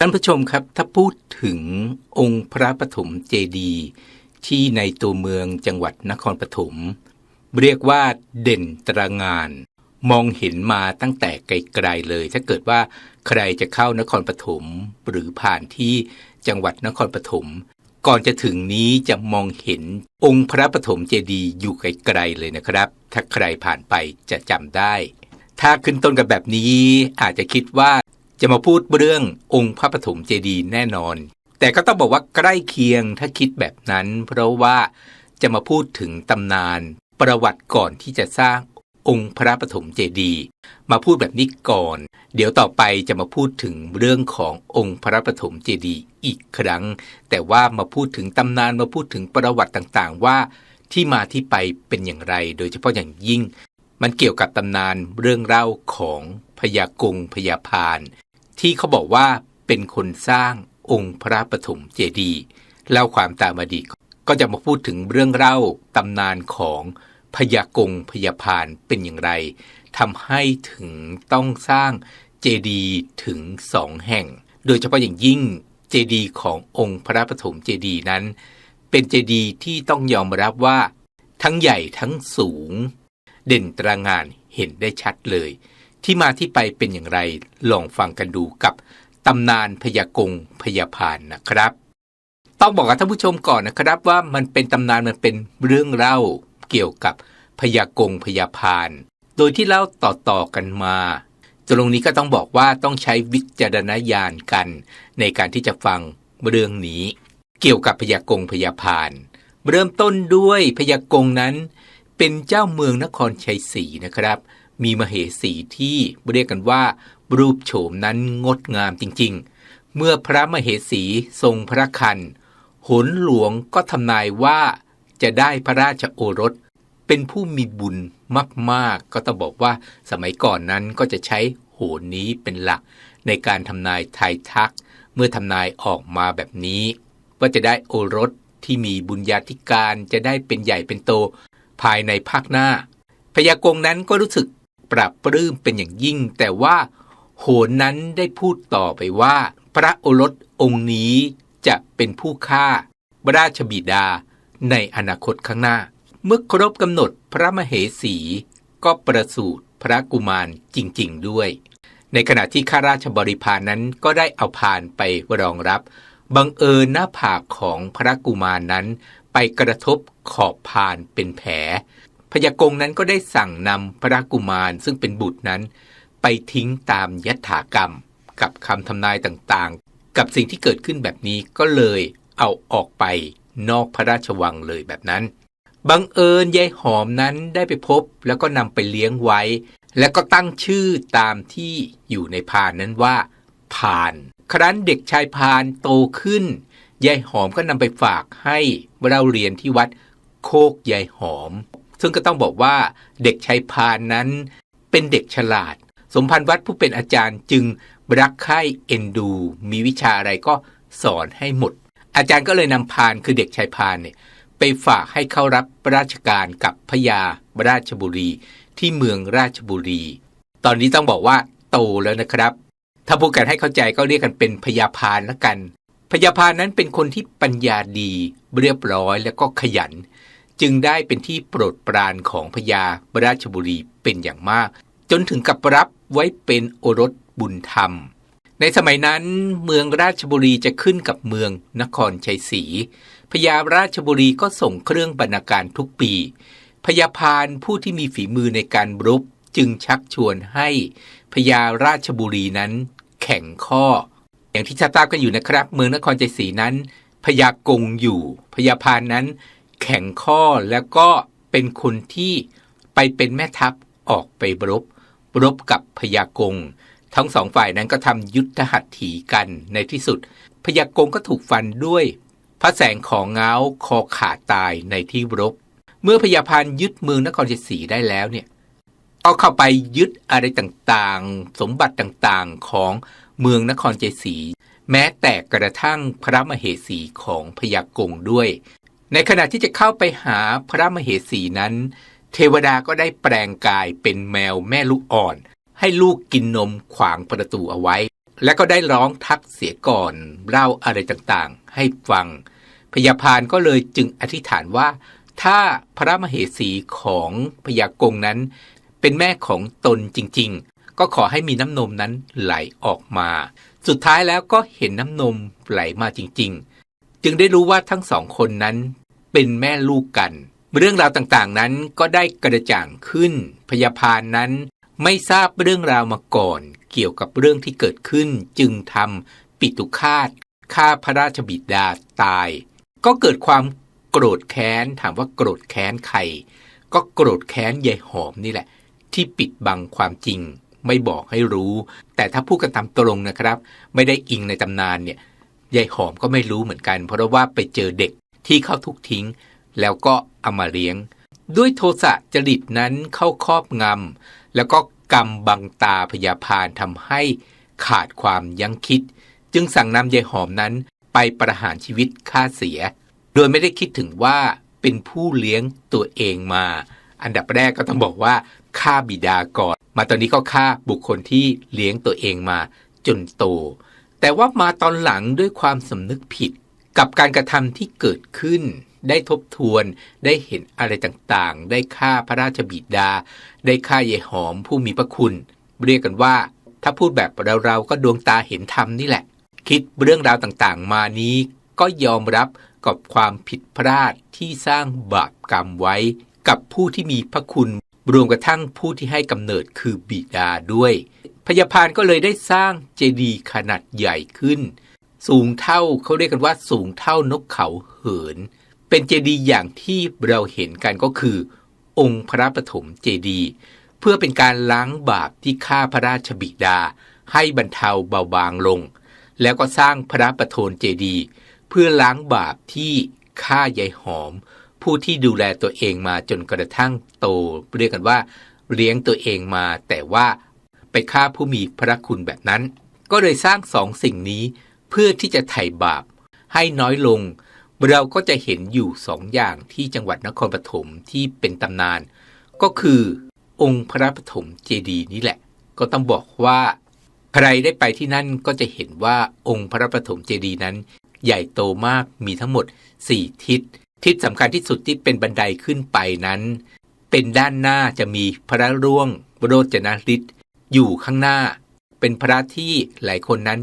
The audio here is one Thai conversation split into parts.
ท่านผู้ชมครับถ้าพูดถึงองค์พระปฐมเจดีย์ที่ในตัวเมืองจังหวัดนครปฐมเรียกว่าเด่นตระงาน มองเห็นมาตั้งแต่ไกลๆเลย ถ้าเกิดว่าใครจะเข้านครปฐมหรือผ่านที่จังหวัดนครปฐมก่อนจะถึงนี้จะมองเห็นองค์พระปฐมเจดีย์อยู่ไกลๆเลยนะครับ ถ้าใครผ่านไปจะจำได้ ถ้าขึ้นต้นกับแบบนี้อาจจะคิดว่า จะมาพูดเรื่ององค์พระปฐมเจดีย์แน่นอน แต่ก็ต้องบอกว่าใกล้เคียงถ้าคิดแบบนั้น เพราะว่าจะมาพูดถึงตำนานประวัติก่อนที่จะสร้างองค์พระปฐมเจดีย์มาพูดแบบนี้ก่อน เดี๋ยวต่อไปจะมาพูดถึงเรื่องขององค์พระปฐมเจดีย์อีกครั้ง แต่ว่ามาพูดถึงตำนานมาพูดถึงประวัติต่างๆ ว่าที่มาที่ไปเป็นอย่างไร โดยเฉพาะอย่างยิ่ง มันเกี่ยวกับตำนานเรื่องเล่าของพญากงพญาพาน ที่เขาบอกว่าเป็นคนสร้างองค์พระปฐมเจดีย์เล่าความตามอดีตก็จะมาพูดถึงเรื่องเล่าตำนานของพญากงพญาพานเป็นอย่างไรทำให้ถึงต้องสร้างเจดีย์ถึงสองแห่ง โดยเฉพาะอย่างยิ่งเจดีย์ขององค์พระปฐมเจดีย์นั้น เป็นเจดีย์ที่ต้องยอมรับว่า ทั้งใหญ่ทั้งสูง เด่นตระงานเห็นได้ชัดเลย ที่มาที่ไปเป็นอย่างไรลองฟังกันดูกับตำนานพญากงพญาพานนะครับ ต้องบอกกับท่านผู้ชมก่อนนะครับว่ามันเป็นตำนานมันเป็นเรื่องเล่าเกี่ยวกับพญากงพญาพานโดยที่เล่าต่อๆกันมาตรงนี้ก็ต้องบอกว่าต้องใช้วิจารณญาณกัน ในการที่จะฟังเรื่องนี้ เกี่ยวกับพญากงพญาพานเริ่มต้นด้วยพญากงนั้น เป็นเจ้าเมืองนครชัยศรีนะครับ มีมเหสีที่เรียกกันว่า รูปโฉมนั้นงดงามจริงๆ เมื่อพระมเหสีทรงพระคันหนหลวงก็ทำนายว่าจะได้พระราชโอรส เป็นผู้มีบุญมาก ๆ ก็ต้องบอกว่าสมัยก่อนนั้นก็จะใช้โหนนี้เป็นหลัก ในการทำนายทายทัก เมื่อทำนายออกมาแบบนี้ ว่าจะได้โอรสที่มีบุญญาธิการจะได้เป็นใหญ่เป็นโตภายในภาคหน้าพยากงนั้นก็รู้สึก ปรับปลื้มเป็นอย่างยิ่ง แต่ว่าโหนนั้นได้พูดต่อไปว่า พระโอรสองค์นี้จะเป็นผู้ฆ่าราชบิดาในอนาคตข้างหน้า เมื่อครบกำหนดพระมเหสีก็ประสูติพระกุมารจริง ๆ ด้วย ในขณะที่ข้าราชบริพารนั้นก็ได้เอาพานไปรองรับ บังเอิญหน้าผากของพระกุมารนั้น ไปกระทบขอบพานเป็นแผล พยากงนั้นก็ได้สั่งนำพระกุมารซึ่งเป็นบุตรนั้น ไปทิ้งตามยถากรรม กับคำทำนายต่างๆ กับสิ่งที่เกิดขึ้นแบบนี้ก็เลยเอาออกไปนอกพระราชวังเลยแบบนั้น บังเอิญยายหอมนั้นได้ไปพบแล้วก็นำไปเลี้ยงไว้ แล้วก็ตั้งชื่อตามที่อยู่ในพานนั้นว่าพาน ครั้นเด็กชายพานโตขึ้นยายหอมก็นำไปฝากให้เราเรียนที่วัดโคกยายหอม ซึ่งก็ต้องบอกว่าเด็กชายพานนั้นเป็นเด็กฉลาด สมพันธ์วัดผู้เป็นอาจารย์จึงรักใคร่เอ็นดู มีวิชาอะไรก็สอนให้หมด อาจารย์ก็เลยนำพานคือเด็กชายพานเนี่ยไปฝากให้เข้ารับราชการกับพญาราชบุรีที่เมืองราชบุรี ตอนนี้ต้องบอกว่าโตแล้วนะครับ ถ้าพูดกันให้เข้าใจก็เรียกกันเป็นพญาพานละกัน พญาพานนั้นเป็นคนที่ปัญญาดีเรียบร้อยแล้วก็ขยัน จึงได้เป็นที่โปรดปรานของพญาราชบุรีเป็นอย่างมาก จนถึงกับรับไว้เป็นโอรสบุญธรรม ในสมัยนั้นเมืองราชบุรีจะขึ้นกับเมืองนครชัยศรีพญาราชบุรีก็ส่งเครื่องบรรณาการทุกปีพญาพานผู้ที่มีฝีมือในการรบจึงชักชวนให้พญาราชบุรีนั้น แข่งข้อ อย่างที่ชาตากันอยู่นะครับ เมืองนครชัยศรีนั้นพญากงอยู่พญาพานนั้น แข่งข้อแล้วก็เป็นคนที่ไปเป็นแม่ทัพออกไปรบ รบกับพญากง ทั้งสองฝ่ายนั้นก็ทำยุทธหัตถีกันในที่สุดพยากงก็ถูกฟันด้วย พระแสงของเงาคอขาดตายในที่รบ เมื่อพยาพานยึดเมืองนครชัยศรีได้แล้วเนี่ยเอาเข้าไปยึดอะไรต่างๆ สมบัติต่างๆของเมืองนครชัยศรีแม้แต่กระทั่งพระมเหสีของพยากงด้วย ในขณะที่จะเข้าไปหาพระมเหสีนั้น เทวดาก็ได้แปลงกายเป็นแมวแม่ลูกอ่อน ให้ลูกกินนมขวางประตูเอาไว้ และก็ได้ร้องทักเสียก่อนเล่าอะไรต่างๆ ให้ฟังพญาพานก็เลยจึงอธิษฐานว่า ถ้าพระมเหสีของพญากงนั้น เป็นแม่ของตนจริงๆ ก็ขอให้มีน้ำนมนั้นไหลออกมา สุดท้ายแล้วก็เห็นน้ำนมไหลมาจริงๆ จึงได้รู้ว่าทั้งสองคนนั้นเป็นแม่ลูกกัน เรื่องราวต่างๆนั้นก็ได้กระจ่างขึ้นพญาพานนั้นไม่ทราบเรื่องราวมาก่อน เกี่ยวกับเรื่องที่เกิดขึ้น จึงทำปิตุคาตฆ่าพระราชบิดาตาย ก็เกิดความโกรธแค้นถามว่าโกรธแค้นใคร ก็โกรธแค้นยายหอมนี่แหละ ที่ปิดบังความจริง ไม่บอกให้รู้ แต่ถ้าพูดกันตามตรงนะครับ ไม่ได้อิงในตำนานเนี่ย ยายหอมก็ไม่รู้เหมือนกัน เพราะว่าไปเจอเด็กที่เขาทุกทิ้ง แล้วก็เอามาเลี้ยง ด้วยโทสะจริตนั้นเข้าครอบงำแล้วก็กรรมบังตาพยาพานทำให้ขาดความยั้งคิด จึงสั่งนำยายหอมนั้นไปประหารชีวิตฆ่าเสีย โดยไม่ได้คิดถึงว่าเป็นผู้เลี้ยงตัวเองมา อันดับแรกก็ต้องบอกว่าฆ่าบิดาก่อน มาตอนนี้ก็ฆ่าบุคคลที่เลี้ยงตัวเองมาจนโต แต่ว่ามาตอนหลังด้วยความสำนึกผิดกับการกระทำที่เกิดขึ้น ได้ทบทวนได้เห็นอะไรต่างๆ ได้ฆ่าพระราชบิดา ได้ฆ่าเยหอมผู้มีพระคุณ เรียกกันว่า ถ้าพูดแบบเราๆก็ดวงตาเห็นธรรมนี่แหละ คิดเรื่องราวต่างๆ มานี้ก็ยอมรับกับความผิดพลาดที่สร้างบาปกรรมไว้ กับผู้ที่มีพระคุณ รวมกระทั่งผู้ที่ให้กำเนิดคือบิดาด้วย พยาพานก็เลยได้สร้างเจดีย์ขนาดใหญ่ขึ้น สูงเท่าเขาเรียกกันว่าสูงเท่านกเขาเหิน เป็นเจดีย์อย่างที่เราเห็นกันก็คือ องค์พระปฐมเจดีย์เพื่อเป็นการล้างบาปที่ฆ่าพระราชบิดา ให้บรรเทาเบาบางลง แล้วก็สร้างพระประโทนเจดีย์เพื่อล้างบาปที่ฆ่ายายหอม ผู้ที่ดูแลตัวเองมาจนกระทั่งโต เรียกกันว่า เลี้ยงตัวเองมาแต่ว่า ไปฆ่าผู้มีพระคุณแบบนั้น ก็เลยสร้างสองสิ่งนี้เพื่อที่จะไถ่บาป ให้น้อยลง เราก็จะเห็นอยู่สองอย่างที่จังหวัดนครปฐมที่เป็นตำนาน ก็คือองค์พระปฐมเจดีย์นี่แหละ ก็ต้องบอกว่า ใครได้ไปที่นั่นก็จะเห็นว่าองค์พระปฐมเจดีย์นั้น ใหญ่โตมากมีทั้งหมด 4 ทิศ ทิศสำคัญที่สุดที่เป็นบันไดขึ้นไปนั้น เป็นด้านหน้าจะมีพระร่วงโรจนฤทธิ์ อยู่ข้างหน้า เป็นพระที่หลายคนนั้น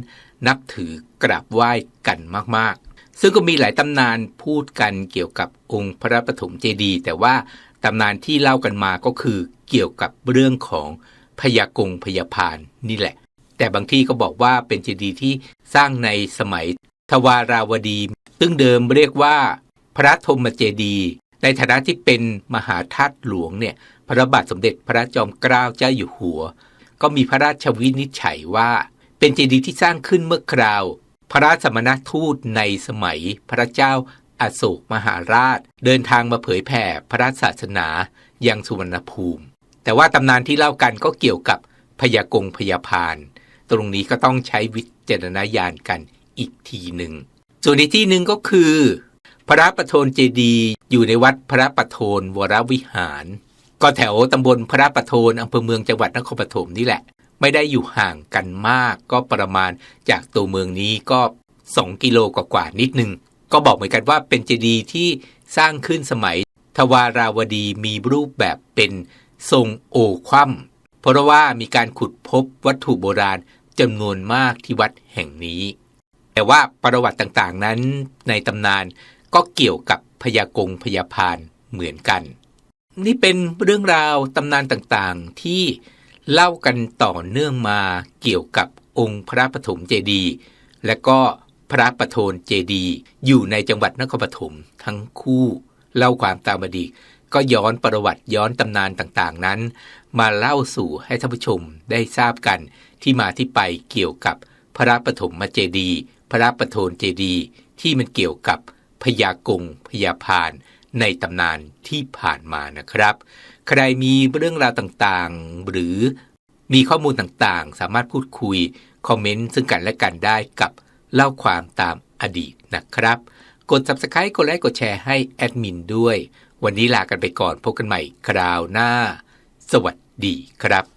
นับถือกราบไหว้กันมากๆ ซึ่งก็มีหลายตำนานพูดกันเกี่ยวกับองค์พระปฐมเจดีย์แต่ว่าตำนานที่เล่ากันมาก็คือเกี่ยวกับเรื่องของพยากงพยาพานนี่แหละ แต่บางที่ก็บอกว่าเป็นเจดีย์ที่สร้างในสมัยทวาราวดี ซึ่งเดิมเรียกว่าพระธมเจดีย์ในฐานะที่เป็นมหาธาตุหลวงเนี่ยพระบาทสมเด็จพระจอมเกล้าเจ้าอยู่หัว ก็มีพระราชวินิจฉัยว่า เป็นเจดีย์ที่สร้างขึ้นเมื่อคราว พระราชสมณทูตในสมัยพระเจ้าอโศกมหาราช เดินทางมาเผยแผ่พระศาสนายังสุวรรณภูมิ แต่ว่าตำนานที่เล่ากันก็เกี่ยวกับพยากงพยาพาน ตรงนี้ก็ต้องใช้วิจารณญาณกันอีกทีหนึ่ง ส่วนอีกที่หนึ่งก็คือ พระประโทนเจดีย์อยู่ในวัดพระประโทนวรวิหาร ก็แถวตำบลพระประโทนอำเภอเมืองจังหวัดนครปฐมนี่แหละ ไม่ได้อยู่ห่างกันมากก็ประมาณจากตัวเมืองนี้ก็ 2 กิโลกว่าๆนิดนึง ก็บอกเหมือนกันว่าเป็นเจดีย์ที่สร้างขึ้นสมัย ทวาราวดีมีรูปแบบเป็นทรงโอคว่ำเพราะว่ามีการขุดพบวัตถุโบราณจำนวนมากที่วัดแห่งนี้ แต่ว่าประวัติต่างๆนั้นในตำนานก็เกี่ยวกับพยากงพยาพานเหมือนกัน นี่เป็นเรื่องราวตำนานต่างๆ ที่เล่ากันต่อเนื่องมาเกี่ยวกับองค์พระปฐมเจดีย์และก็พระปโทนเจดีย์อยู่ในจังหวัดนครปฐมทั้งคู่เล่าความตามอดีตก็ย้อนประวัติย้อนตำนานต่างๆนั้น มาเล่าสู่ให้ท่านผู้ชมได้ทราบกันที่มาที่ไปเกี่ยวกับพระปฐมเจดีย์พระปโทนเจดีย์ที่มันเกี่ยวกับพยากงพยาพาน ในตำนานที่ผ่านมานะครับ ใครมีเรื่องราวต่างๆ หรือมีข้อมูลต่างๆ สามารถพูดคุย คอมเมนต์ซึ่งกันและกันได้กับเล่าความตามอดีตนะครับ กด subscribe กดไลค์กดแชร์ให้แอดมินด้วย วันนี้ลากันไปก่อนพบกันใหม่คราวหน้า สวัสดีครับ